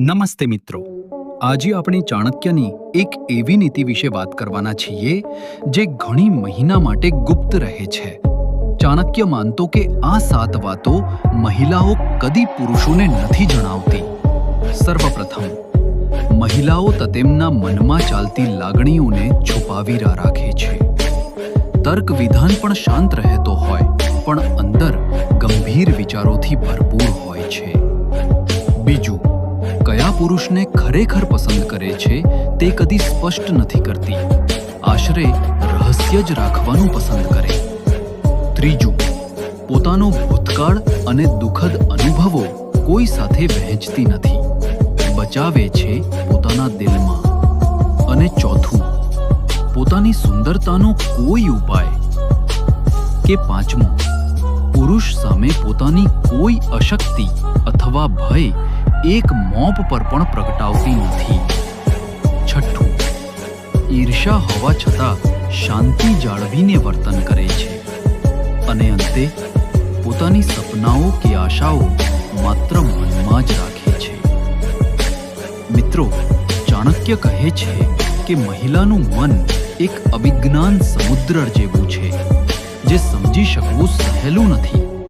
નમસ્તે મિત્રો. આજે આપણે ચાણક્યની એક એવી નીતિ વિશે વાત કરવાના છીએ, જે ઘણી મહિના માટે ગુપ્ત રહે છે. ચાણક્ય માનતો કે આ સાત વાતો મહિલાઓ કદી પુરુષોને નથી જણાવતી. સર્વપ્રથમ, મહિલાઓ તેમના મનમાં ચાલતી લાગણીઓને છુપાવી રાખે છે. તર્ક વિધાન પણ શાંત રહેતો હોય, પણ અંદર ગંભીર વિચારોથી ભરપૂર હોય છે. બીજું કયા પુરુષને ખરેખર પસંદ કરે છે તે કદી સ્પષ્ટ નથી કરતી. આશરે રહસ્ય જ રાખવાનું પસંદ કરે. ત્રીજું, પોતાનો ભૂતકાળ અને દુઃખદ અનુભવો કોઈ સાથે વહેંચતી નથી. બચાવે છે પોતાના દિલમાં. અને ચોથું, પોતાની સુંદરતાનો કોઈ ઉપાય. કે પાંચમું, પુરુષ સામે પોતાની કોઈ અશક્તિ અથવા ભય એક મોપ પર પણ પ્રગટાવતી નથી. છઠ્ઠું ઈર્ષા હોવા છતાં શાંતિ જાળવીને વર્તન કરે છે. અને અંતે, પોતાની સપનાઓ કે આશાઓ માત્ર મનમાં જ રાખે છે. મિત્રો, ચાણક્ય કહે છે કે મહિલાનું મન એક અભિજ્ઞાન સમુદ્ર જેવું છે, જે સમજી શકવું સહેલું નથી.